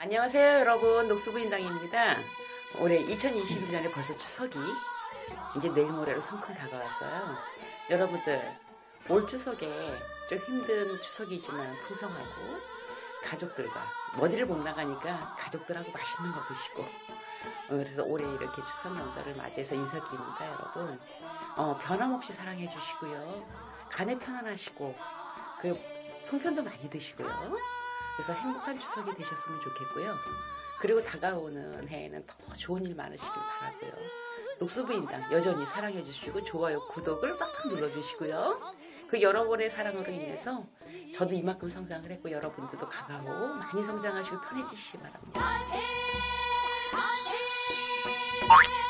안녕하세요 여러분. 녹수부인당입니다. 올해 2021년에 벌써 추석이 이제 내일 모레로 성큼 다가왔어요. 여러분들 올 추석에 좀 힘든 추석이지만 풍성하고 가족들과 어디를 못 나가니까 가족들하고 맛있는 거 드시고 어, 그래서 올해 이렇게 추석 명절을 맞이해서 인사드립니다 여러분. 어, 변함없이 사랑해 주시고요. 간에 편안하시고 그 송편도 많이 드시고요 그래서 행복한 추석이 되셨으면 좋겠고요. 그리고 다가오는 해에는 더 좋은 일 많으시길 바라고요. 녹수부인당 여전히 사랑해 주시고 좋아요, 구독을 빡빡 눌러 주시고요. 그 여러분의 사랑으로 인해서 저도 이만큼 성장을 했고 여러분들도 가가오 많이 성장하시고 편해지시기 바랍니다. 아,